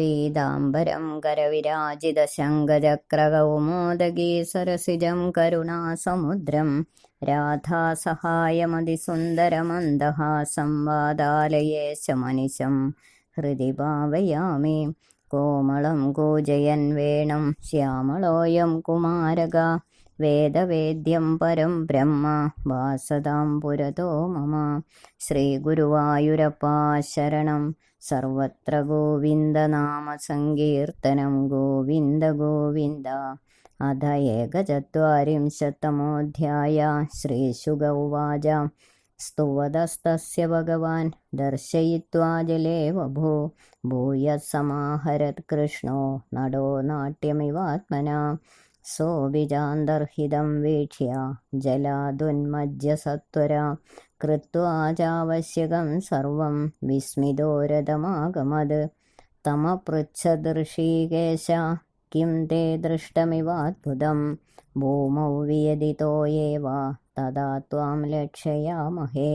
പീതാംബരം കരവിരാജിതശങ്കചക്രകൗമോദഗീ സരസിജം കരുണാസമുദ്രം. രാധാസഹായമതിസുന്ദരമന്ദഹാസം വാതാലയേശമനിശം ഹൃദി ഭാവയാമി. കോമളം കൂജയൻ വേണം. ശ്യാമളോയം കുമാരക. വേദവേദ്യം പരം ബ്രഹ്മ വാസതാം പുരതോ മമ. ശ്രീഗുരുവായൂരപ്പ ശരണം. സർവത്ര ഗോവിന്ദനാമസങ്കീർത്തനം ഗോവിന്ദ ഗോവിന്ദ. അധ ഏകചത്വരിംശത്തമോധ്യായ. ശ്രീശുഗ ഉവാച. സ്തുവതസ്തസ്യ ഭഗവാൻ. ദർശയിത്വാ ജലേ വഭൂ. ഭൂയ സമാഹരത് കൃഷ്ണോ. നടോ നാട്യമിവാത്മന. सोऽभिजान्तर्हितं वीक्ष्य जलादुन्मज्य सत्वरा कृत्वा चावश्यकं सर्वं विस्मितो रथमागमद् तमपृच्छदृषीकेश किं ते दृष्टमिवाद्भुतं भूमौ वियदितो एव तदा त्वां लक्षयामहे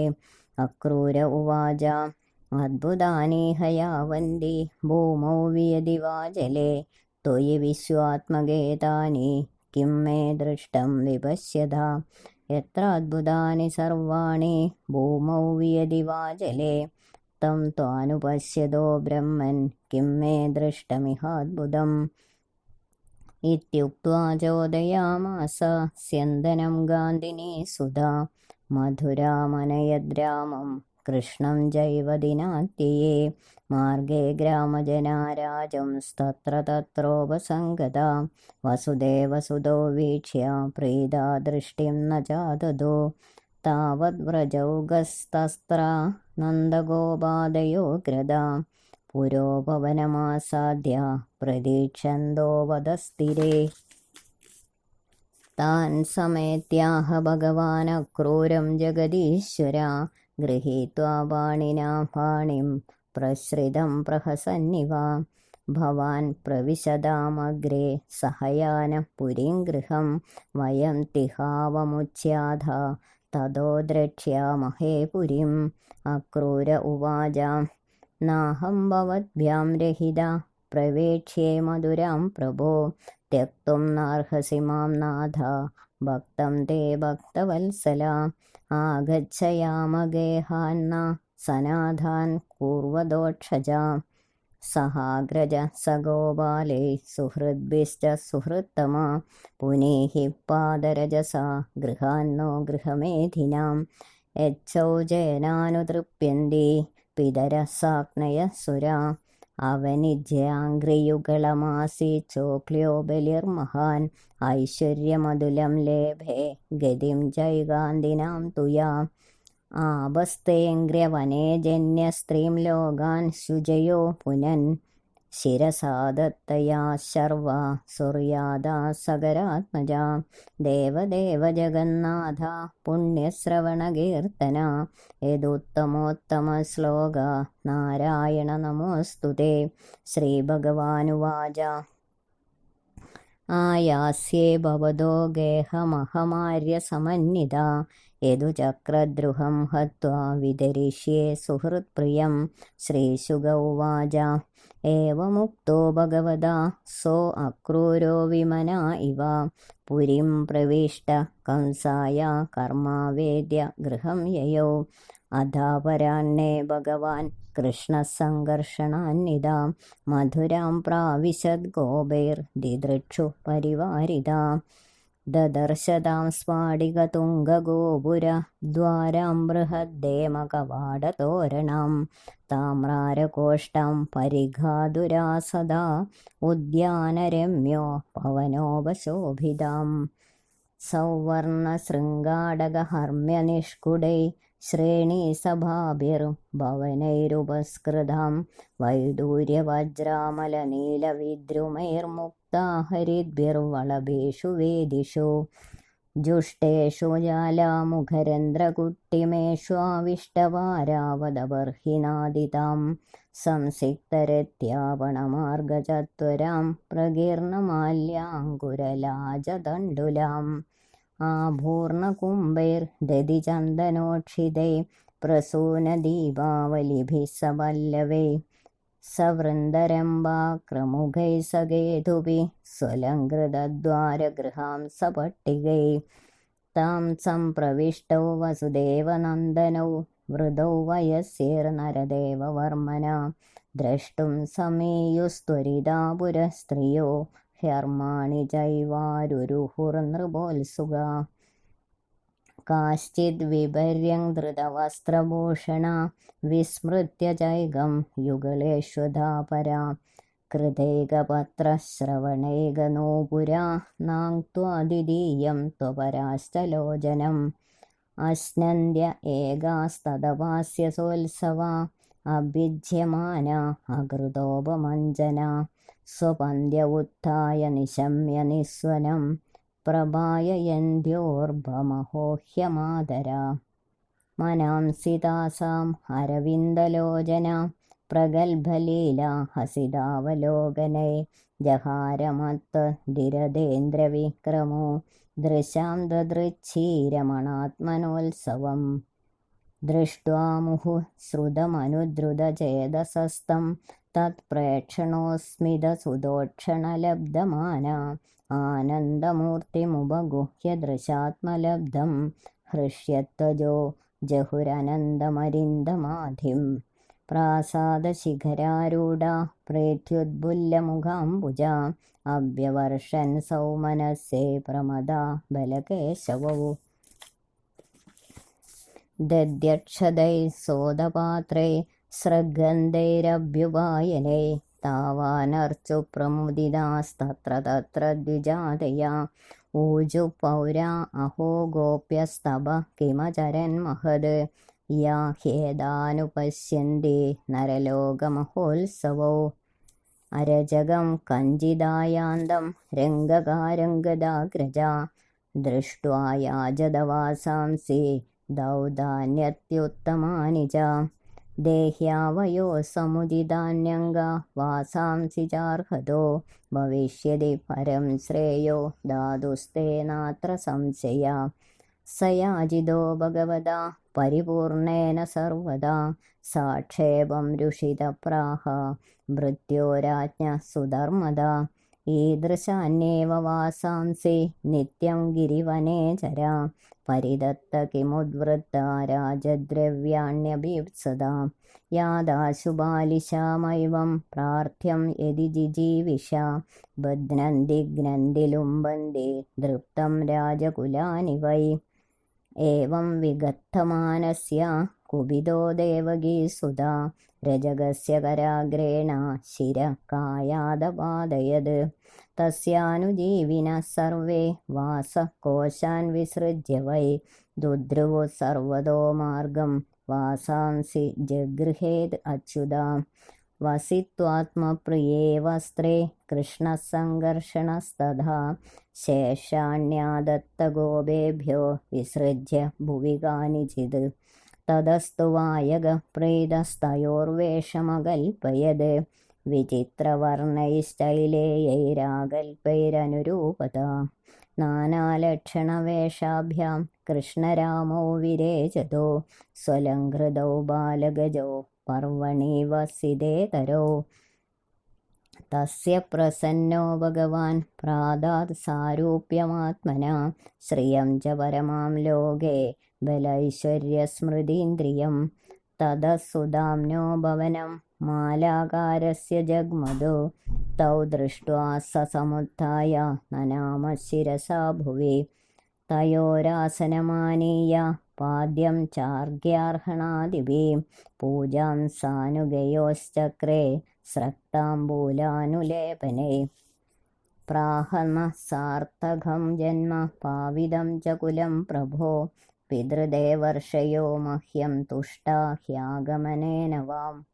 अक्रूर उवाच अद्भुतानि हयावन्ति भूमौ वियदि वा जले त्वयि विश्वात्मगेतानि किं मे दृष्टं विपश्यता यत्र अद्भुतानि सर्वाणि भूमौ वियदि वा जले तं त्वानुपश्यतो ब्रह्मन् किं मे दृष्टमिहाद्भुतम् इत्युक्त्वा चोदयामास स्यन्दनं गान्धिनी सुधा मधुरामनयद्रामं कृष्णं जैवदिनात्यये मार्गे ग्रामजनाराजंस्तत्र तत्रोपसङ्गता वसुदेवसुतो वीक्ष्य प्रीता दृष्टिं न चाददो तावद्व्रजौगस्तस्त्र नन्दगोपादयो ग्रदा पुरोपवनमासाद्य प्रतीक्षन्तो वदस्तिरे तान् समेत्याह भगवानक्रूरं जगदीश्वर गृहीत्वा पाणिना पाणिं प्रसृतं प्रहसन्निव भवान् प्रविशदामग्रे सहयानः पुरीं गृहं वयं तिहावमुच्याध ततो द्रक्ष्यामहे पुरीम् अक्रूर उवाच नाहं भवद्भ्यां रहिता प्रवेक्ष्ये मधुरां प्रभो त्यक्तुं नार्हसि मां नाथ ഭക്തം തേ ഭക്തവത്സല. ആഗച്ഛയാമഗേഹാന്ന സനാഥാൻ കൂർവദോക്ഷജ. സഹാഗ്രജ സഗോപാലേ സുഹൃദ്ഭിശ്ച സുഹൃത്തമ. പുനേഹി പാദരജസ ഗൃഹാന്നോ ഗൃഹമേധിനാം. യച്ഛൗ ജയനാനുതൃപ്യന്തി പിതരസാഗ്നയ സുരാ सुरा അവനിജ്യാംഘ്രിയുഗളമാസീച്ചോക്ല്യോ ബലിർമഹാൻ ഐശ്വര്യമതുലം ലേഭേ ഗതിം ജൈകാന്തിനാം തുയാം. ആപസ്തേങ്ക്ര്യവനേ ജന്യസ്ത്രീം ലോകാൻ ശുചയോ പുനൻ. ശിരസാദത്തയാ ശർവ സുർയാദാ സകരാത്മജ ദേവദേവ ജഗന്നാഥ പുണ്യശ്രവണകീർത്തന. യദുത്തമോത്തമ ശ്ലോക നാരായണ നമോസ്തു തേ ശ്രീഭഗവാനുവാച. ആയാസ്യേ ഭവതോ ഗേഹമഹമാര്യസമന്വിത യദുചക്രദ്രുഹം ഹത്വാ വിതരിഷ്യേ സുഹൃത്പ്രിയം. ശ്രീശുക ഉവാച. ഏവമുക്തോ ഭഗവത സോ അക്രൂരോ വിമന ഇവ. പുരിം പ്രവിഷ്ട കംസായ കർമാവേദ്യ ഗൃഹം യയോ. അധാപരാണ്ണേ ഭഗവാൻ കൃഷ്ണസംഘർഷണാന്നിതാ മധുരാം പ്രാവിശദ്ഗോപൈർദിദൃക്ഷു പരിവാരിതാ. गोपैर्दिदृक्षुः परिवारिता ददर्शतां स्फाटिकतुङ्गगोपुरद्वारां बृहद्देमकवाडतोरणं ताम्रारकोष्ठां परिघादुरा सदा उद्यानरम्यो पवनोपशोभितां सौवर्णशृङ्गाडगहर्म्यनिष्कुडै श्रेणीसभाभिर्भवनैरुपस्कृतां वैडूर्यवज्रामलनीलविद्रुमैर्मुक्ता യുക്താ ഹരിദ്ഭിർവളഭേഷു വേദിഷു. ജുഷ്ടേഷു ജാലാമുഖരന്ധ്രകുട്ടിമേഷ്വാവിഷ്ടവാരാവതബർഹിനാദിതാം സംസിക്തരത്യാപണമാർഗചത്വരാം പ്രകീർണമാല്യാങ്കുരലാജദണ്ഡുലാം ആഭൂർണകുംഭൈർദതിചന്ദനോക്ഷിതൈ പ്രസൂനദീപാവലിഭിസവല്ലവേ. സവൃന്ദരംബാക്രമുഖൈ സകേതുഭി സ്വലംകൃതദ്വാരഗൃഹാം സപട്ടികൈ താം സംപ്രവിഷ്ടൗ വസുദേവനന്ദനൗ വൃതൗ വയസ്യേർനരദേവവർമ്മന ദ്രഷ്ടും സമീയുസ്ത്വരിതാ പുരസ്ത്രിയോ ഹ്യർമാണി ചൈവാരുരുഹുർനൃപോത്സുക കാശ്ചിദ് വിപര്യം ധൃതവസ്ത്രഭൂഷണ വിസ്മൃത്യ ചൈകം യുഗളേഷ്വധാപരാ കൃതൈകപത്രശ്രവണൈകനൂപുരാ നാങ്ത്വാദിതീയം ത്വപരാശ്ചലോചനം അശ്നന്ദ്യ ഏകാസ്തദപാസ്യസോത്സവ अभिज्यमाना अकृतोपमञ्जना। സ്വപന്ത്യ उत्थाय निशम्य നിസ്വനം പ്രഭായയന്ത്യോർഭമഹോഹ്യമാതര മനാംസിതാസാം അരവിന്ദലോചന പ്രഗത്ഭലീല ഹസിതാവലോകനൈ ജഹാരമത്ത് ധിരതേന്ദ്രവിക്രമോ ദൃശാം ദദൃച്ഛീരമണാത്മനോത്സവം ദൃഷ്ട്വാ മുഹു ശ്രുതമനുദ്രുതചേതസസ്തം തത്പ്രേക്ഷണോസ്മിതസുതോക്ഷണലബ്ധമാന ആനന്ദമൂർത്തിമുപഗുഹ്യ ദൃശാത്മലബ്ധം ഹൃഷ്യത്വജോ ജഹുരനന്ദമരിന്ദമാധിം പ്രാസാദശിഖരാരൂഢ പ്രേത്യുദ്ബുല്ലമുഖാംബുജ അവ്യവർഷൻ സൗമനസ്സേ പ്രമദാ ബലകേശവൗ. ദദ്യക്ഷതൈ സോദപാത്രേ സൃഗന്ധൈരഭ്യുപായനൈ താവാനർച്ചു പ്രമുദിതാസ്തത്ര തത്ര ദ്വിജാതയാ ഊജു പൗരാ അഹോ ഗോപ്യസ്തഭ കിമചരൻ മഹത്. യാ ഹേദാനുപശ്യന്തി നരലോകമഹോത്സവോ. അരജകം കഞ്ചിദായാന്തം രംഗകാരംഗദാഗ്രജ. ദൃഷ്ട്വാ യാജദവാസാംസി ദൗദാന്യത്യുത്തമാനി ച ദേഹ്യാവയോ സമുദിതാന്യംഗ വാസാംസി ചാർഹതോ ഭവിഷ്യതി പരം ശ്രേയോ ധാതുസ്തേ നാത്ര സംശയ. സയാജിതോ ഭഗവതാ പരിപൂർണേന സർവദാ സാക്ഷേപം രുഷിതപ്രാഹ ഭൃത്യോരാജ്ഞ സുധർമ്മദ ഈദൃശാന്യേവ വാസാംസി നിത്യം ഗിരിവനേ ചരാ. പരിദത്ത കിമുദ്വൃത്ത രാജദ്രവ്യാണ്യഭീപ്സത യാദാശു ബാലിശാമൈവം പ്രാർത്ഥ്യം യതി ജിജീവിഷ ബധ്നന്തി ഗ്രന്ഥിലുംബന്തി ദൃപ്തം രാജകുലാനി വൈ ഏവം വിഗദ്ധമാനസ്യ रजगस्य ദേവകീസുത രജഗസ്യ കരാഗ്രേണ ശിരകായാദപാദയത് തസ്യാനുജീവിന സർവേ വാസകോശാൻ വിസൃജ്യ വൈ ദുദ്രുവു സർവതോ മാർഗം വാസാംസി ജഗൃഹേത് അച്യുത. വസിത്വാത്മപ്രിയേ വസ്ത്രേ കൃഷ്ണസംഘർഷണസ്തഥാ. ശേഷാണ്യാദത്തഗോപേഭ്യോ വിസൃജ്യ ഭുവി കാനിചിത് തതസ്തു വായകപ്രീതസ്തയോർവേഷമകൽപ്പയത് വിചിത്രവർണൈശ്ചൈലേയൈരാകൽപ്പൈരനുരൂപത നാനാലക്ഷണവേഷാഭ്യാം കൃഷ്ണരാമോ വിരേചതോ. സ്വലംഘൃതോ ബാലഗജോ പർവണി വസിതേതരോ തസ്യ പ്രസന്നോ ഭഗവാൻ പ്രാതാത് സാരൂപ്യമാത്മന. ശ്രിയം ച പരമാം ലോകേ. ബലൈശ്വര്യസ്മൃതീന്ദ്രിയം തതസുദാംനോ ഭവനം മാലാകാരസ്യ ജഗ്മദോ തൗ ദൃഷ്ട്വാ സ സമുത്ഥായ നനാമ ശിരസാ ഭുവി. തയോരാസനമാനീയ പാദ്യം ചാർഗ്യാർഹണാദിവി. പൂജാം സാനുഗയോശ്ചക്രേ സ്രക്താംബൂലാനുലേപനെ. പ്രാഹമ സാർത്ഥകം ജന്മ പാവിതം ച കുലം പ്രഭോ. പിതൃദേവർഷയോ മഹ്യം തുഷ്ടാ ഹ്യാഗമനേന വാം.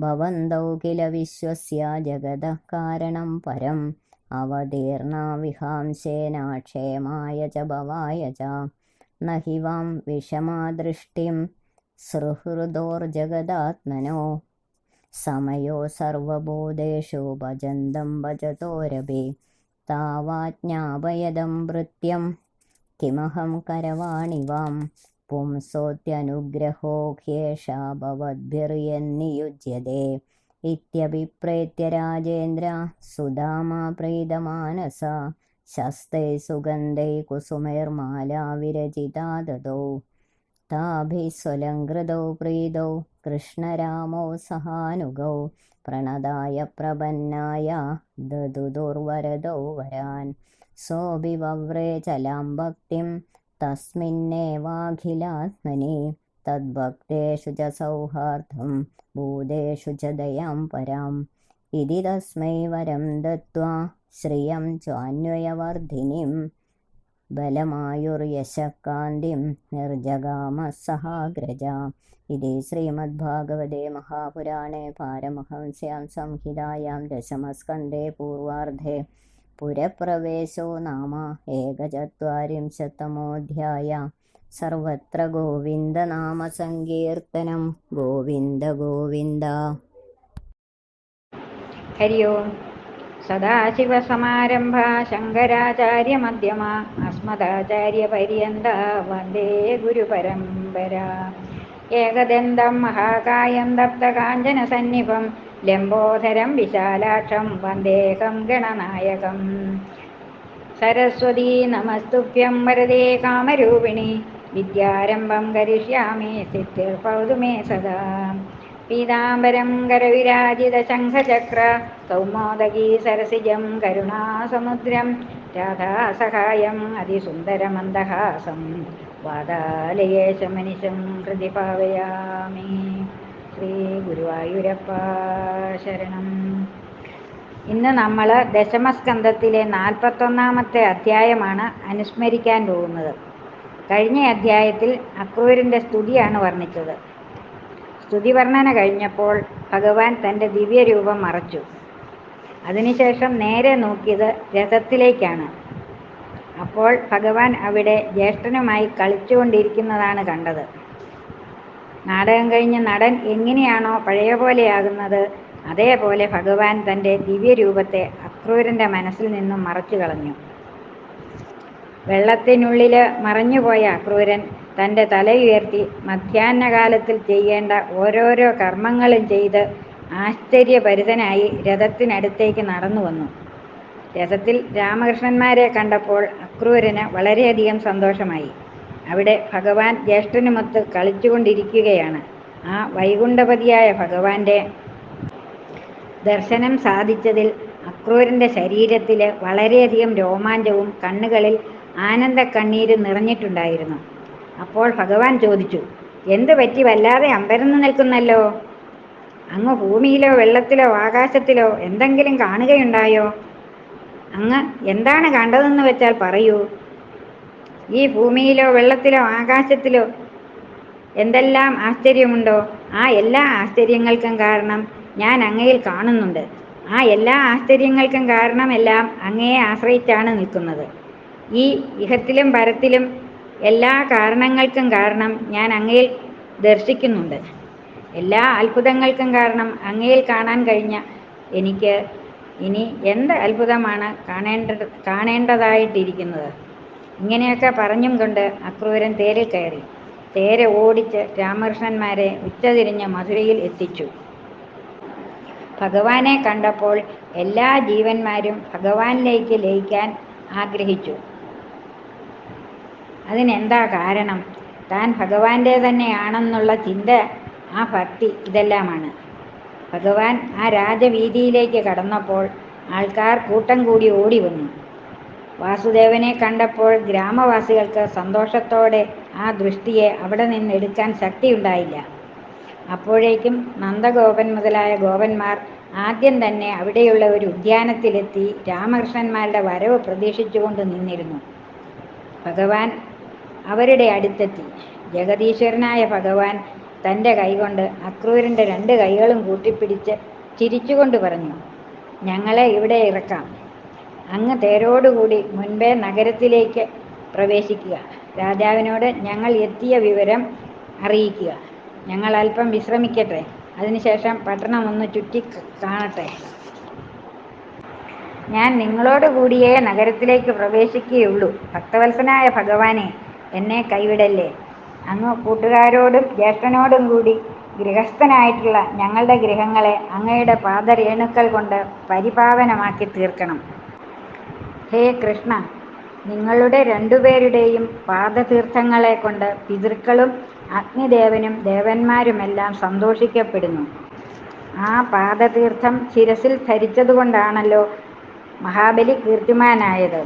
ഭവന്തൗ കില വിശ്വസ്യ ജഗതഃ കാരണം പരം. അവതീർണാ വിഹാംശേന ക്ഷേമായ ച ഭവായ ച. ന ഹി വാം വിഷമാദൃഷ്ടിം സുഹൃദോർജഗദാത്മനോ. സമയോ സർവബോധേഷു ഭജന്തം ഭജതോരഭി താവാജ്ഞാപയദം ഭൃത്യം കിമഹം കരവാണിവാം പുംസോത്യനുഗ്രഹോ ഹ്യേഷാ ഭവദ്ഭിർയന്നിയുജ്യതേ ഇത്യഭിപ്രേത്യ രാജേന്ദ്ര സുധാമാ പ്രീതമാനസ ശസ്തൈ സുഗന്ധൈ കുസുമൈർമാലാ വിരചിതാ ദതോ താഭിസ്വലങ്കൃതൗ പ്രീതൗ കൃഷ്ണരാമോ സഹാനുഗൗ പ്രണതായ പ്രപന്നായ ദദുദുർവരദൗ വരാൻ सोऽपि वव्रे चलां भक्तिं तस्मिन्नेवाखिलात्मनि तद्भक्तेषु च सौहार्दं भूतेषु च दयां पराम् इति तस्मै वरं दत्त्वा श्रियं चान्वयवर्धिनीं बलमायुर्यशकान्तिं निर्जगामः सहाग्रजा इति श्रीमद्भागवते महापुराणे पारमहंस्यां संहितायां दशमस्कन्धे पूर्वार्धे പുരപ്രവേശോ നാമ ഏകചത്വരിംശത്തമോധ്യായ സർവത്ര ഗോവിന്ദനാമസങ്കീർത്തനം ഗോവിന്ദ ഗോവിന്ദ. ഹരി ഓം. സദാശിവസമാരംഭ അസ്മദാചാര്യ പര്യന്ത വന്ദേ ഗുരുപരമ്പര. ഏകദന്തം മഹാകായം ദപ്തകാഞ്ചനസന്നിഭം ലംബോധരം വിശാലാക്ഷം വന്ദേഹം ഗണനായകം. സരസ്വതീ നമസ്തുഭ്യം വരദേ കാമരൂപിണി. വിദ്യാരംഭം കരിഷ്യാമി സിദ്ധിർഭവതു മേ സദാ. പീതാംബരം കരവിരാജിതശംഖചക്ര കൗമോദകീ സരസിജം കരുണാസമുദ്രം രാധാസഹായം അതിസുന്ദരമന്ദഹാസം. വാതാലയേശമനിശം ഹൃദി ശ്രീ ഗുരുവായൂരപ്പ ശരണം. ഇന്ന് നമ്മൾ ദശമസ്കന്ധത്തിലെ നാൽപ്പത്തൊന്നാമത്തെ അധ്യായമാണ് അനുസ്മരിക്കാൻ പോകുന്നത്. കഴിഞ്ഞ അധ്യായത്തിൽ അക്രൂരിന്റെ സ്തുതിയാണ് വർണിച്ചത്. സ്തുതി വർണന കഴിഞ്ഞപ്പോൾ ഭഗവാൻ തന്റെ ദിവ്യരൂപം മറച്ചു. അതിനുശേഷം നേരെ നോക്കിയത് രഥത്തിലേക്കാണ്. അപ്പോൾ ഭഗവാൻ അവിടെ ജ്യേഷ്ഠനുമായി കളിച്ചുകൊണ്ടിരിക്കുന്നതാണ് കണ്ടത്. നാടകം കഴിഞ്ഞ നടൻ എങ്ങനെയാണോ പഴയ പോലെയാകുന്നത് അതേപോലെ ഭഗവാൻ തന്റെ ദിവ്യരൂപത്തെ അക്രൂരന്റെ മനസ്സിൽ നിന്നും മറച്ചു കളഞ്ഞു. വെള്ളത്തിനുള്ളിൽ മറഞ്ഞുപോയ അക്രൂരൻ തന്റെ തലയുയർത്തി മധ്യാഹ്നകാലത്തിൽ ചെയ്യേണ്ട ഓരോരോ കർമ്മങ്ങളും ചെയ്ത് ആശ്ചര്യഭരിതനായി രഥത്തിനടുത്തേക്ക് നടന്നു വന്നു രഥത്തിൽ രാമകൃഷ്ണന്മാരെ കണ്ടപ്പോൾ അക്രൂരന് വളരെയധികം സന്തോഷമായി. അവിടെ ഭഗവാൻ ജ്യേഷ്ഠനുമൊത്ത് കളിച്ചുകൊണ്ടിരിക്കുകയാണ്. ആ വൈകുണ്ഠപതിയായ ഭഗവാന്റെ ദർശനം സാധിച്ചതിൽ അക്രൂരന്റെ ശരീരത്തിൽ വളരെയധികം രോമാഞ്ചവും കണ്ണുകളിൽ ആനന്ദ കണ്ണീരും നിറഞ്ഞിട്ടുണ്ടായിരുന്നു. അപ്പോൾ ഭഗവാൻ ചോദിച്ചു എന്ത് പറ്റി? വല്ലാതെ അമ്പരന്ന് നിൽക്കുന്നല്ലോ? അങ്ങ് ഭൂമിയിലോ വെള്ളത്തിലോ ആകാശത്തിലോ എന്തെങ്കിലും കാണുകയുണ്ടായോ? അങ്ങ് എന്താണ് കണ്ടതെന്ന് വെച്ചാൽ പറയൂ. ഈ ഭൂമിയിലോ വെള്ളത്തിലോ ആകാശത്തിലോ എന്തെല്ലാം ആശ്ചര്യമുണ്ടോ? ആ എല്ലാ ആശ്ചര്യങ്ങൾക്കും കാരണം ഞാൻ അങ്ങയിൽ കാണുന്നുണ്ട്. ആ എല്ലാ ആശ്ചര്യങ്ങൾക്കും കാരണമെല്ലാം അങ്ങയെ ആശ്രയിച്ചാണ് നിൽക്കുന്നത്. ഈ ഇഹത്തിലും പരത്തിലും എല്ലാ കാരണങ്ങൾക്കും കാരണം ഞാൻ അങ്ങയിൽ ദർശിക്കുന്നുണ്ട്. എല്ലാ അത്ഭുതങ്ങൾക്കും കാരണം അങ്ങയിൽ കാണാൻ കഴിഞ്ഞ എനിക്ക് ഇനി എന്ത് അത്ഭുതമാണ് കാണേണ്ട കാണേണ്ടതായിട്ടിരിക്കുന്നത്? ഇങ്ങനെയൊക്കെ പറഞ്ഞും കൊണ്ട് അക്രൂരൻ തേരിൽ കയറി. തേരെ ഓടിച്ച് രാമകൃഷ്ണന്മാരെ ഉച്ചതിരിഞ്ഞ് മധുരയിൽ എത്തിച്ചു. ഭഗവാനെ കണ്ടപ്പോൾ എല്ലാ ജീവന്മാരും ഭഗവാനിലേക്ക് ലയിക്കാൻ ആഗ്രഹിച്ചു. അതിനെന്താ കാരണം? താൻ ഭഗവാന്റെ തന്നെയാണെന്നുള്ള ചിന്ത ആ ഭക്തി ഇതെല്ലാമാണ്. ഭഗവാൻ ആ രാജവീതിയിലേക്ക് കടന്നപ്പോൾ ആൾക്കാർ കൂട്ടം കൂടി ഓടി വന്നു. വാസുദേവനെ കണ്ടപ്പോൾ ഗ്രാമവാസികൾക്ക് സന്തോഷത്തോടെ ആ ദൃഷ്ടിയെ അവിടെ നിന്ന് എടുക്കാൻ ശക്തിയുണ്ടായില്ല. അപ്പോഴേക്കും നന്ദഗോപൻ മുതലായ ഗോപന്മാർ ആദ്യം തന്നെ അവിടെയുള്ള ഒരു ഉദ്യാനത്തിലെത്തി രാമകൃഷ്ണന്മാരുടെ വരവ് പ്രതീക്ഷിച്ചുകൊണ്ട് നിന്നിരുന്നു. ഭഗവാൻ അവരുടെ അടുത്തെത്തി. ജഗദീശ്വരനായ ഭഗവാൻ തന്റെ കൈകൊണ്ട് അക്രൂരന്റെ രണ്ട് കൈകളും കൂട്ടിപ്പിടിച്ച് ചിരിച്ചുകൊണ്ട് പറഞ്ഞു ഞങ്ങളെ ഇവിടെ ഇറക്കാം. അങ്ങ് തേരോടുകൂടി മുൻപേ നഗരത്തിലേക്ക് പ്രവേശിക്കുക. രാജാവിനോട് ഞങ്ങൾ എത്തിയ വിവരം അറിയിക്കുക. ഞങ്ങൾ അല്പം വിശ്രമിക്കട്ടെ. അതിനുശേഷം പട്ടണം ഒന്ന് ചുറ്റി കാണട്ടെ. ഞാൻ നിങ്ങളോട് കൂടിയേ നഗരത്തിലേക്ക് പ്രവേശിക്കുകയുള്ളൂ. ഭക്തവത്സനായ ഭഗവാനെ എന്നെ കൈവിടല്ലേ? അങ്ങ് കൂട്ടുകാരോടും ജ്യേഷ്ഠനോടും കൂടി ഗൃഹസ്ഥനായിട്ടുള്ള ഞങ്ങളുടെ ഗൃഹങ്ങളെ അങ്ങയുടെ പാദരേണുക്കൾ കൊണ്ട് പരിപാവനമാക്കി തീർക്കണം. ഹേ കൃഷ്ണ, നിങ്ങളുടെ രണ്ടുപേരുടെയും പാദതീർത്ഥങ്ങളെ കൊണ്ട് പിതൃക്കളും അഗ്നിദേവനും ദേവന്മാരുമെല്ലാം സന്തോഷിക്കപ്പെടുന്നു. ആ പാദതീർത്ഥം ശിരസിൽ ധരിച്ചതുകൊണ്ടാണല്ലോ മഹാബലി കീർത്തിമാനായത്.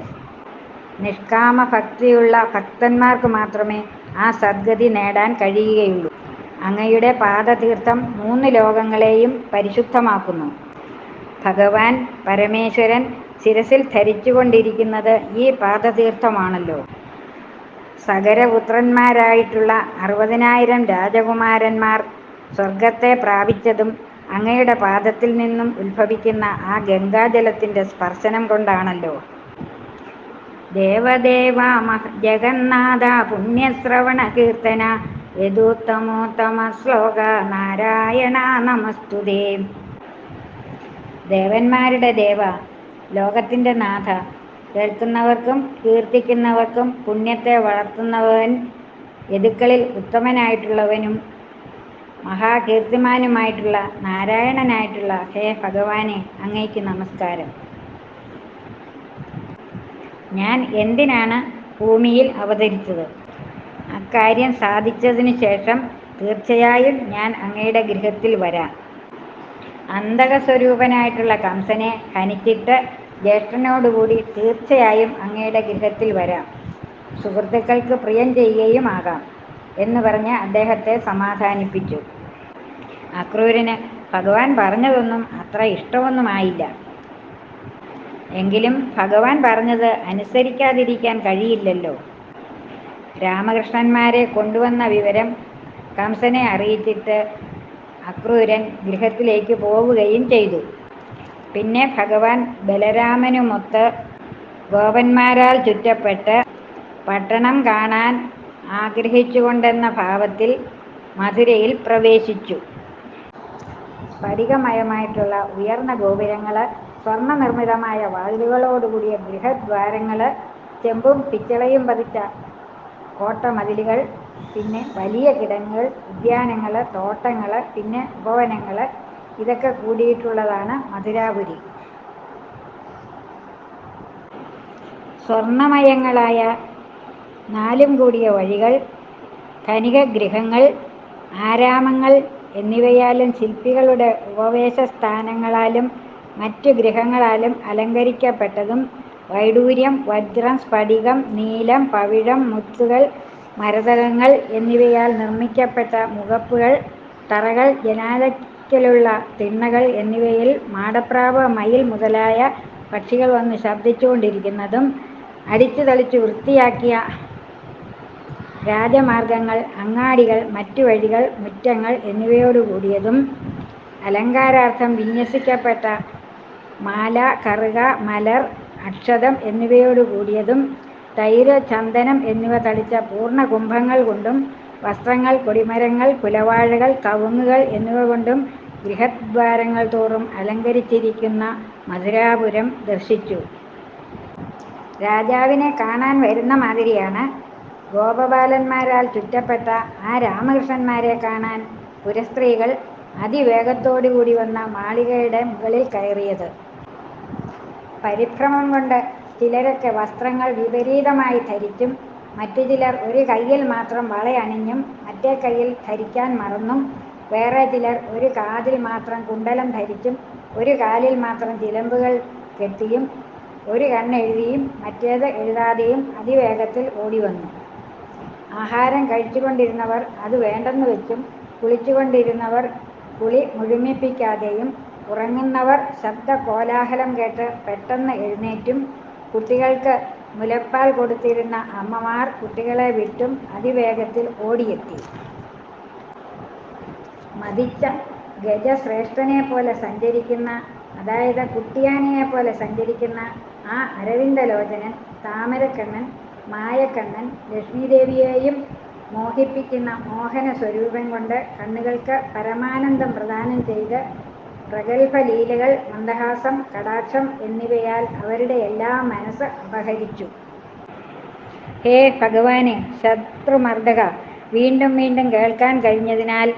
നിഷ്കാമ ഭക്തിയുള്ള ഭക്തന്മാർക്ക് മാത്രമേ ആ സദ്ഗതി നേടാൻ കഴിയുകയുള്ളൂ. അങ്ങയുടെ പാദതീർത്ഥം മൂന്ന് ലോകങ്ങളെയും പരിശുദ്ധമാക്കുന്നു. ഭഗവാൻ പരമേശ്വരൻ ശിരസ്സിൽ ധരിച്ചുകൊണ്ടിരിക്കുന്നത് ഈ പാദതീർത്ഥമാണല്ലോ. സകരപുത്രന്മാരായിട്ടുള്ള അറുപതിനായിരം രാജകുമാരന്മാർ സ്വർഗത്തെ പ്രാപിച്ചതും അങ്ങയുടെ പാദത്തിൽ നിന്നും ഉത്ഭവിക്കുന്ന ആ ഗംഗാജലത്തിന്റെ സ്പർശനം കൊണ്ടാണല്ലോ. ദേവദേവ ജഗന്നാഥ യഥൂത്തമോത്തമ ശ്ലോക നാരായണ നമസ്തുതേ. ദേവന്മാരുടെ ദേവാ, ലോകത്തിന്റെ നാഥ കേൾക്കുന്നവർക്കും കീർത്തിക്കുന്നവർക്കും പുണ്യത്തെ വളർത്തുന്നവൻ യദുക്കളിൽ ഉത്തമനായിട്ടുള്ളവനും മഹാകീർത്തിമാനുമായിട്ടുള്ള നാരായണനായിട്ടുള്ള ഹേ ഭഗവാനെ അങ്ങേക്ക് നമസ്കാരം. ഞാൻ എന്തിനാണ് ഭൂമിയിൽ അവതരിച്ചത്? അക്കാര്യം സാധിച്ചതിനുശേഷം തീർച്ചയായും ഞാൻ അങ്ങയുടെ ഗൃഹത്തിൽ വരാം. അന്തകസ്വരൂപനായിട്ടുള്ള കംസനെ ഹനിച്ചിട്ട് ജ്യേഷ്ഠനോടുകൂടി തീർച്ചയായും അങ്ങയുടെ ഗൃഹത്തിൽ വരാം. സുഹൃത്തുക്കൾക്ക് പ്രിയം ചെയ്യുകയുമാകാം എന്ന് പറഞ്ഞ് അദ്ദേഹത്തെ സമാധാനിപ്പിച്ചു. അക്രൂരന് ഭഗവാൻ പറഞ്ഞതൊന്നും അത്ര ഇഷ്ടമൊന്നുമായില്ല. എങ്കിലും ഭഗവാൻ പറഞ്ഞത് അനുസരിക്കാതിരിക്കാൻ കഴിയില്ലല്ലോ. രാമകൃഷ്ണന്മാരെ കൊണ്ടുവന്ന വിവരം കംസനെ അറിയിച്ചിട്ട് അക്രൂരൻ ഗൃഹത്തിലേക്ക് പോവുകയും ചെയ്തു. പിന്നെ ഭഗവാൻ ബലരാമനുമൊത്ത് ഗോപന്മാരാൽ ചുറ്റപ്പെട്ട് പട്ടണം കാണാൻ ആഗ്രഹിച്ചുകൊണ്ടെന്ന ഭാവത്തിൽ മധുരയിൽ പ്രവേശിച്ചു. സ്ഫടികമയമായിട്ടുള്ള ഉയർന്ന ഗോപുരങ്ങൾ, സ്വർണനിർമ്മിതമായ വാതിലുകളോടുകൂടിയ ഗൃഹദ്വാരങ്ങൾ ചെമ്പും പിച്ചളയും പതിച്ച കോട്ടമതിലുകൾ, പിന്നെ വലിയ കിടങ്ങൾ ഉദ്യാനങ്ങൾ തോട്ടങ്ങൾ പിന്നെ ഉപവനങ്ങൾ ഇതൊക്കെ കൂടിയിട്ടുള്ളതാണ് മധുരാപുരി. സ്വർണമയങ്ങളായ നാലും കൂടിയ വഴികൾ, ധനികഗൃഹങ്ങൾ, ആരാമങ്ങൾ എന്നിവയാലും ശില്പികളുടെ ഉപവേശ സ്ഥാനങ്ങളാലും മറ്റു ഗൃഹങ്ങളാലും അലങ്കരിക്കപ്പെട്ടതും വൈഡൂര്യം, വജ്രം, സ്ഫടികം, നീലം, പവിഴം, മുത്തുകൾ, മരതകങ്ങൾ എന്നിവയാൽ നിർമ്മിക്കപ്പെട്ട മുഖപ്പുകൾ, തറകൾ, ജനാലയ്ക്കലുള്ള തിണ്ണകൾ എന്നിവയിൽ മാടപ്രാവ്, മയിൽ മുതലായ പക്ഷികൾ വന്നു ശബ്ദിച്ചുകൊണ്ടിരിക്കുന്നതും അടിച്ചുതളിച്ചു വൃത്തിയാക്കിയ രാജമാർഗങ്ങൾ അങ്ങാടികൾ, മറ്റു വഴികൾ, മുറ്റങ്ങൾ എന്നിവയോടുകൂടിയതും അലങ്കാരാർത്ഥം വിന്യസിക്കപ്പെട്ട മാല, കറുക, മലർ, അക്ഷതം എന്നിവയോടുകൂടിയതും തൈര്, ചന്ദനം എന്നിവ തളിച്ച പൂർണ കുംഭങ്ങൾ കൊണ്ടും വസ്ത്രങ്ങൾ, കൊടിമരങ്ങൾ, കുലവാഴകൾ, കവുങ്ങുകൾ എന്നിവ കൊണ്ടും ഗൃഹദ്വാരങ്ങൾ തോറും അലങ്കരിച്ചിരിക്കുന്ന മധുരാപുരം ദർശിച്ചു. രാജാവിനെ കാണാൻ വരുന്ന മാതിരിയാണ് ഗോപബാലന്മാരാൽ ചുറ്റപ്പെട്ട ആ രാമകൃഷ്ണന്മാരെ കാണാൻ പുരസ്ത്രീകൾ അതിവേഗത്തോടുകൂടി വന്ന മാളികയുടെ മുകളിൽ കയറിയത്. പരിഭ്രമം കൊണ്ട് ചിലരൊക്കെ വസ്ത്രങ്ങൾ വിപരീതമായി ധരിക്കും. മറ്റു ചിലർ ഒരു കയ്യിൽ മാത്രം വളയണിഞ്ഞും മറ്റേ കയ്യിൽ ധരിക്കാൻ മറന്നും. വേറെ ചിലർ ഒരു കാതിൽ മാത്രം കുണ്ടലം ധരിച്ചും ഒരു കാലിൽ മാത്രം ചിലമ്പുകൾ കെട്ടിയും ഒരു കണ്ണെഴുതിയും മറ്റേത് എഴുതാതെയും അതിവേഗത്തിൽ ഓടി വന്നു ആഹാരം കഴിച്ചുകൊണ്ടിരുന്നവർ അത് വേണ്ടെന്ന് വെച്ചും കുളിച്ചുകൊണ്ടിരുന്നവർ കുളി മുഴുമിപ്പിക്കാതെയും ഉറങ്ങുന്നവർ ശബ്ദ കോലാഹലം കേട്ട് പെട്ടെന്ന് എഴുന്നേറ്റും. കുട്ടികൾക്ക് മുലപ്പാൽ കൊടുത്തിരുന്ന അമ്മമാർ കുട്ടികളെ വിട്ടും അതിവേഗത്തിൽ ഓടിയെത്തി. മതിച്ച ഗജശ്രേഷ്ഠനെ പോലെ സഞ്ചരിക്കുന്ന, അതായത് കുട്ടിയാനയെ പോലെ സഞ്ചരിക്കുന്ന ആ അരവിന്ദലോചനൻ, താമരക്കണ്ണൻ, മായക്കണ്ണൻ ലക്ഷ്മീദേവിയെയും മോഹിപ്പിക്കുന്ന മോഹന സ്വരൂപം കൊണ്ട് കണ്ണുകൾക്ക് പരമാനന്ദം പ്രദാനം ചെയ്ത് പ്രഗല്ഭലീലകൾ, മന്ദഹാസം, കടാക്ഷം എന്നിവയാൽ അവരുടെ എല്ലാ മനസ്സ് അപഹരിച്ചു. ഹേ ഭഗവാനെ ശത്രുമർദ്ദക വീണ്ടും വീണ്ടും കേൾക്കാൻ കഴിഞ്ഞതിനാൽ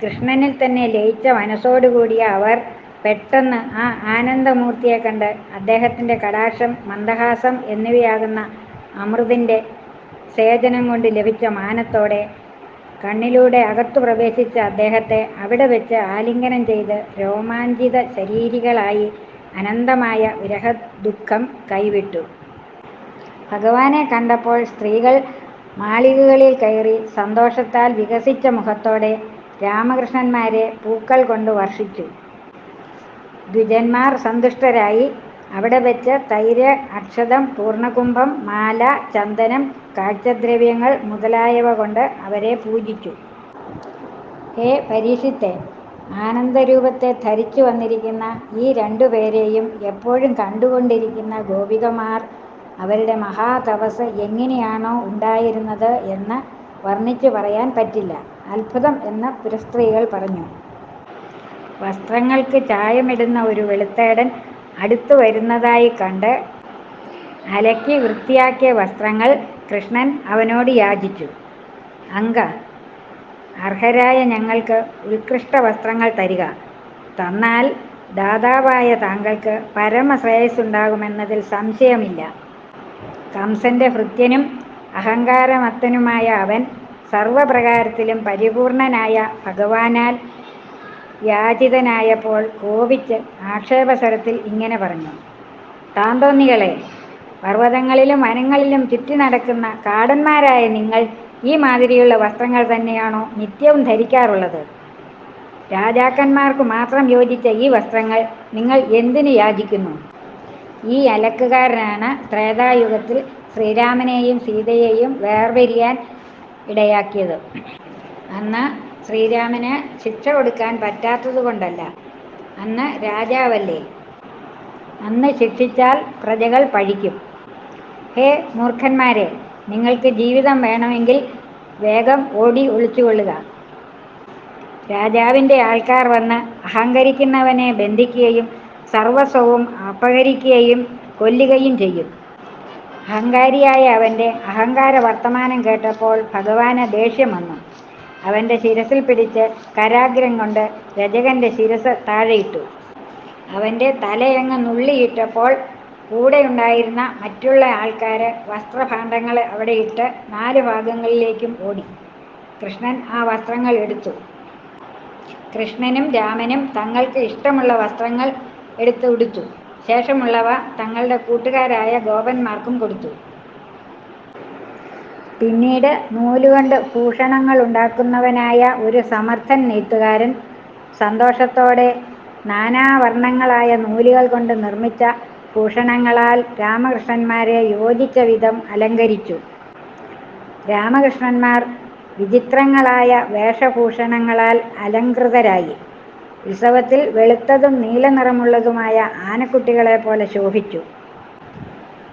കൃഷ്ണനിൽ തന്നെ ലയിച്ച മനസ്സോടുകൂടിയ അവർ പെട്ടെന്ന് ആ ആനന്ദമൂർത്തിയെ കണ്ട് അദ്ദേഹത്തിന്റെ കടാക്ഷം മന്ദഹാസം എന്നിവയാകുന്ന അമൃതിന്റെ സേചനം കൊണ്ട് ലഭിച്ച മാനത്തോടെ കണ്ണിലൂടെ അകത്തു പ്രവേശിച്ച അദ്ദേഹത്തെ അവിടെ വെച്ച് ആലിംഗനം ചെയ്ത് രോമാഞ്ചിത ശരീരികളായി അനന്തമായ വിരഹ ദുഃഖം കൈവിട്ടു. ഭഗവാനെ കണ്ടപ്പോൾ സ്ത്രീകൾ മാളികകളിൽ കയറി സന്തോഷത്താൽ വികസിച്ച മുഖത്തോടെ രാമകൃഷ്ണന്മാരെ പൂക്കൾ കൊണ്ട് വർഷിച്ചു. ദ്വിജന്മാർ സന്തുഷ്ടരായി. അവിടെ വെച്ച് തൈര്, അക്ഷതം, പൂർണകുംഭം, മാല, ചന്ദനം, കാഴ്ചദ്രവ്യങ്ങൾ മുതലായവ കൊണ്ട് അവരെ പൂജിച്ചു. ഹേ പരീക്ഷിത്തെ ആനന്ദരൂപത്തെ ധരിച്ചു വന്നിരിക്കുന്ന ഈ രണ്ടു രണ്ടുപേരെയും എപ്പോഴും കണ്ടുകൊണ്ടിരിക്കുന്ന ഗോപികമാർ അവരുടെ മഹാതപസ് എങ്ങനെയാണോ ഉണ്ടായിരുന്നത് എന്ന് വർണിച്ചു പറയാൻ പറ്റില്ല. അത്ഭുതം എന്ന് പുരസ്ത്രീകൾ പറഞ്ഞു. വസ്ത്രങ്ങൾക്ക് ചായമിടുന്ന ഒരു വെളുത്തേടൻ അടുത്തു വരുന്നതായി കണ്ട് അലക്കി വൃത്തിയാക്കിയ വസ്ത്രങ്ങൾ കൃഷ്ണൻ അവനോട് യാചിച്ചു. അങ്ക അർഹരായ ഞങ്ങൾക്ക് ഉത്കൃഷ്ട വസ്ത്രങ്ങൾ തരിക. തന്നാൽ ദാതാവായ താങ്കൾക്ക് പരമശ്രേയസ്സുണ്ടാകുമെന്നതിൽ സംശയമില്ല. കംസന്റെ ഭൃത്യനും അഹങ്കാരമത്തനുമായ അവൻ സർവപ്രകാരത്തിലും പരിപൂർണനായ ഭഗവാനാൽ യാചിതനായപ്പോൾ കോപിച്ച് ആക്ഷേപസ്വരത്തിൽ ഇങ്ങനെ പറഞ്ഞു. താന്തോന്നികളെ പർവതങ്ങളിലും വനങ്ങളിലും ചുറ്റി നടക്കുന്ന കാടന്മാരായ നിങ്ങൾ ഈ മാതിരിയുള്ള വസ്ത്രങ്ങൾ തന്നെയാണോ നിത്യവും ധരിക്കാറുള്ളത്? രാജാക്കന്മാർക്ക് മാത്രം യോജിച്ച ഈ വസ്ത്രങ്ങൾ നിങ്ങൾ എന്തിനു യാചിക്കുന്നു? ഈ അലക്കുകാരനാണ് ത്രേതായുഗത്തിൽ ശ്രീരാമനെയും സീതയെയും വേർപിരിയാൻ ഇടയാക്കിയത്. അന്ന് ശ്രീരാമന് ശിക്ഷ കൊടുക്കാൻ പറ്റാത്തത് കൊണ്ടല്ല അന്ന് രാജാവല്ലേ. അന്ന് ശിക്ഷിച്ചാൽ പ്രജകൾ പഴിക്കും. ഹേ മൂർഖന്മാരെ നിങ്ങൾക്ക് ജീവിതം വേണമെങ്കിൽ വേഗം ഓടി ഒളിച്ചുകൊള്ളുക. രാജാവിന്റെ ആൾക്കാർ വന്ന് അഹങ്കരിക്കുന്നവനെ ബന്ധിക്കുകയും സർവസ്വവും അപഹരിക്കുകയും കൊല്ലുകയും ചെയ്യും. അഹങ്കാരിയായ അവന്റെ അഹങ്കാര വർത്തമാനം കേട്ടപ്പോൾ ഭഗവാന് ദേഷ്യം വന്നു. അവന്റെ ശിരസിൽ പിടിച്ച് കരാഗ്രം കൊണ്ട് രജകന്റെ ശിരസ് താഴെയിട്ടു. അവന്റെ തലയങ്ങ് നുള്ളിയിട്ടപ്പോൾ കൂടെ ഉണ്ടായിരുന്ന മറ്റുള്ള ആൾക്കാര് വസ്ത്രഭാണ്ഡങ്ങൾ അവിടെ ഇട്ട് നാല് ഭാഗങ്ങളിലേക്കും ഓടി. കൃഷ്ണൻ ആ വസ്ത്രങ്ങൾ എടുത്തു. കൃഷ്ണനും രാമനും തങ്ങൾക്ക് ഇഷ്ടമുള്ള വസ്ത്രങ്ങൾ എടുത്ത് ഉടുത്തു. ശേഷമുള്ളവ തങ്ങളുടെ കൂട്ടുകാരായ ഗോപന്മാർക്കും കൊടുത്തു. പിന്നീട് നൂലുകൊണ്ട് ഭൂഷണങ്ങളുണ്ടാക്കുന്നവനായ ഒരു സമർത്ഥൻ നെയ്ത്തുകാരൻ സന്തോഷത്തോടെ നാനാവർണങ്ങളായ നൂലുകൾ കൊണ്ട് നിർമ്മിച്ച ഭൂഷണങ്ങളാൽ രാമകൃഷ്ണന്മാരെ യോജിച്ച വിധം അലങ്കരിച്ചു. രാമകൃഷ്ണന്മാർ വിചിത്രങ്ങളായ വേഷഭൂഷണങ്ങളാൽ അലങ്കൃതരായി. ഉത്സവത്തിൽ വെളുത്തതും നീലനരമുള്ളതുമായ ആനക്കുട്ടികളെ പോലെ ശോഭിച്ചു.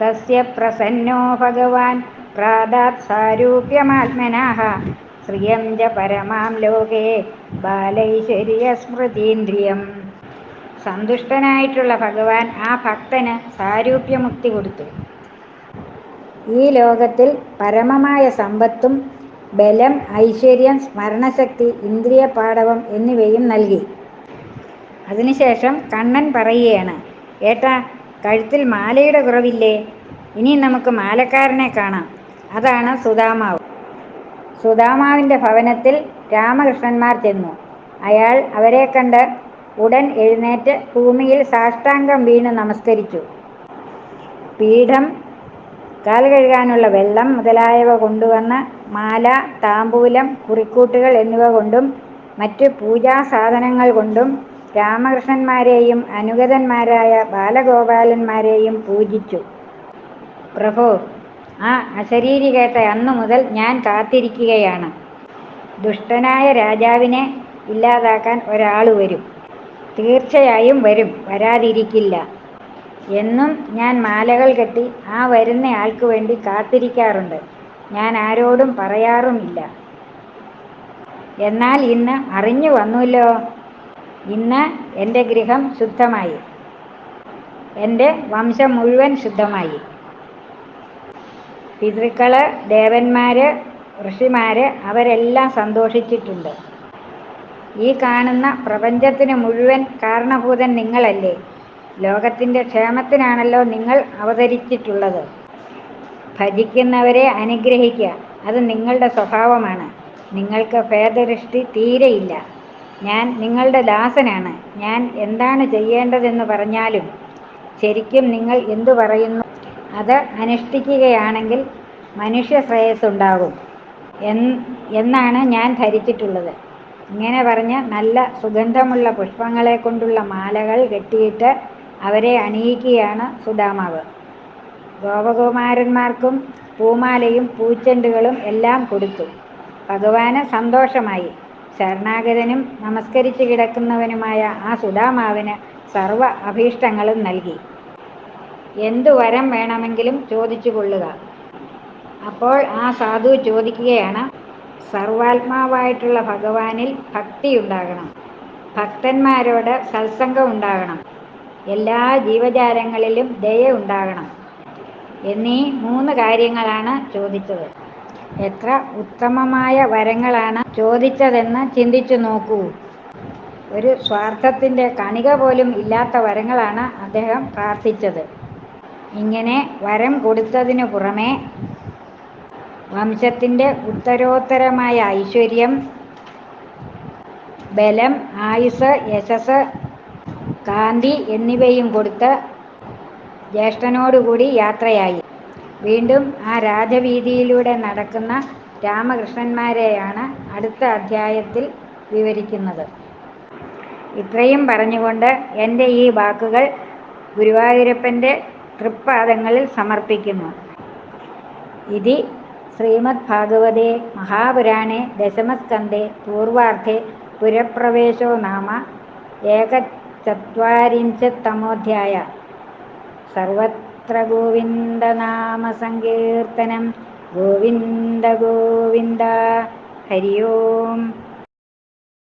തസ്യ പ്രസന്നോ ഭഗവാൻ പ്രാദാത് സാരൂപ്യമാത്മനഃ ശ്രിയം ച പരമാം ലോകേ ബാലൈശ്വര്യസ്മൃതീന്ദ്രിയം. സന്തുഷ്ടനായിട്ടുള്ള ഭഗവാൻ ആ ഭക്തന് സാരൂപ്യമുക്തി കൊടുത്തു. ഈ ലോകത്തിൽ പരമമായ സമ്പത്തും ബലം, ഐശ്വര്യം, സ്മരണശക്തി, ഇന്ദ്രിയ ഇന്ദ്രിയപാടവം എന്നിവയും നൽകി. അതിനുശേഷം കണ്ണൻ പറയുകയാണ് ഏട്ടാ, കഴുത്തിൽ മാലയുടെ കുറവില്ലേ? ഇനി നമുക്ക് മാലക്കാരനെ കാണാം. അതാണ് സുദാമാവ്. സുദാമാവിന്റെ ഭവനത്തിൽ രാമകൃഷ്ണന്മാർ ചെന്നു. അയാൾ അവരെ കണ്ട് ഉടൻ എഴുന്നേറ്റ് ഭൂമിയിൽ സാഷ്ടാംഗം വീണ് നമസ്കരിച്ചു. പീഠം, കാൽ കഴുകാനുള്ള വെള്ളം മുതലായവ കൊണ്ടുവന്ന് മാല, താമ്പൂലം കുറിക്കൂട്ടുകൾ എന്നിവ കൊണ്ടും മറ്റ് പൂജാ സാധനങ്ങൾ കൊണ്ടും രാമകൃഷ്ണന്മാരെയും അനുഗതന്മാരായ ബാലഗോപാലന്മാരെയും പൂജിച്ചു. പ്രഭോ, ആ അശരീരി കേട്ട അന്നുമുതൽ ഞാൻ കാത്തിരിക്കുകയാണ്. ദുഷ്ടനായ രാജാവിനെ ഇല്ലാതാക്കാൻ ഒരാൾ വരും. തീർച്ചയായും വരും, വരാതിരിക്കില്ല. എന്നും ഞാൻ മാലകൾ കെട്ടി ആ വരുന്ന ആൾക്ക് വേണ്ടി കാത്തിരിക്കാറുണ്ട്. ഞാൻ ആരോടും പറയാറുമില്ല. എന്നാൽ ഇന്ന് അറിഞ്ഞു വന്നുല്ലോ. ഇന്ന് എന്റെ ഗൃഹം ശുദ്ധമായി. എന്റെ വംശം മുഴുവൻ ശുദ്ധമായി. പിതൃക്കൾ, ദേവന്മാര്, ഋഷിമാര് അവരെല്ലാം സന്തോഷിച്ചിട്ടുണ്ട്. ഈ കാണുന്ന പ്രപഞ്ചത്തിന് മുഴുവൻ കാരണഭൂതൻ നിങ്ങളല്ലേ? ലോകത്തിന്റെ ക്ഷേമത്തിനാണല്ലോ നിങ്ങൾ അവതരിച്ചിട്ടുള്ളത്. ഭജിക്കുന്നവരെ അനുഗ്രഹിക്കുക അത് നിങ്ങളുടെ സ്വഭാവമാണ്. നിങ്ങൾക്ക് ഭേദദൃഷ്ടി തീരെയില്ല. ഞാൻ നിങ്ങളുടെ ദാസനാണ്. ഞാൻ എന്താണ് ചെയ്യേണ്ടതെന്ന് പറഞ്ഞാലും ശരിക്കും നിങ്ങൾ എന്തു പറയുന്നു അത് അനുഷ്ഠിക്കുകയാണെങ്കിൽ മനുഷ്യ ശ്രേയസ്സുണ്ടാകും. എന്നാണ് ഞാൻ ധരിച്ചിട്ടുള്ളത്. ഇങ്ങനെ പറഞ്ഞ് നല്ല സുഗന്ധമുള്ള പുഷ്പങ്ങളെ കൊണ്ടുള്ള മാലകൾ കെട്ടിയിട്ട് അവരെ അണിയിക്കുകയാണ് സുദാമാവ് ഗോപകുമാരന്മാർക്കും പൂമാലയും പൂച്ചെണ്ടുകളും എല്ലാം കൊടുത്തു. ഭഗവാന് സന്തോഷമായി. ശരണാഗതനും നമസ്കരിച്ചു കിടക്കുന്നവനുമായ ആ സുദാമാവിന് സർവ അഭീഷ്ടങ്ങളും നൽകി. എന്തു വരം വേണമെങ്കിലും ചോദിച്ചു കൊള്ളുക അപ്പോൾ ആ സാധു ചോദിക്കുകയാണ് സർവാത്മാവായിട്ടുള്ള ഭഗവാനിൽ ഭക്തി ഉണ്ടാകണം ഭക്തന്മാരോട് സത്സംഗം ഉണ്ടാകണം എല്ലാ ജീവജാലങ്ങളിലും ദയ ഉണ്ടാകണം എന്നീ മൂന്ന് കാര്യങ്ങളാണ് ചോദിച്ചത്. എത്ര ഉത്തമമായ വരങ്ങളാണ് ചോദിച്ചതെന്ന് ചിന്തിച്ചു നോക്കൂ. ഒരു സ്വാർത്ഥത്തിന്റെ കണിക പോലും ഇല്ലാത്ത വരങ്ങളാണ് അദ്ദേഹം പ്രാർത്ഥിച്ചത്. ഇങ്ങനെ വരം കൊടുത്തതിനു പുറമെ വംശത്തിന്റെ ഉത്തരോത്തരമായ ഐശ്വര്യം ബലം ആയുസ് യശസ് കാന്തി എന്നിവയും കൊടുത്ത് ജ്യേഷ്ഠനോടുകൂടി യാത്രയായി. വീണ്ടും ആ രാജവീതിയിലൂടെ നടക്കുന്ന രാമകൃഷ്ണന്മാരെയാണ് അടുത്ത അധ്യായത്തിൽ വിവരിക്കുന്നത്. ഇത്രയും പറഞ്ഞുകൊണ്ട് എന്റെ ഈ വാക്കുകൾ ഗുരുവായൂരപ്പന്റെ തൃപ്പാദങ്ങളിൽ സമർപ്പിക്കുന്നു. ഇതി ശ്രീമദ് ഭാഗവതേ മഹാപുരാണേ ദശമസ്കന്ധേ പൂർവാർദ്ധേ പുരപ്രവേശോ നാമ ഏകചത്വാരിംശത്തമോധ്യായ സർവത്ര ഗോവിന്ദനാമസങ്കീർത്തനം ഗോവിന്ദ ഗോവിന്ദ ഹരി ഓം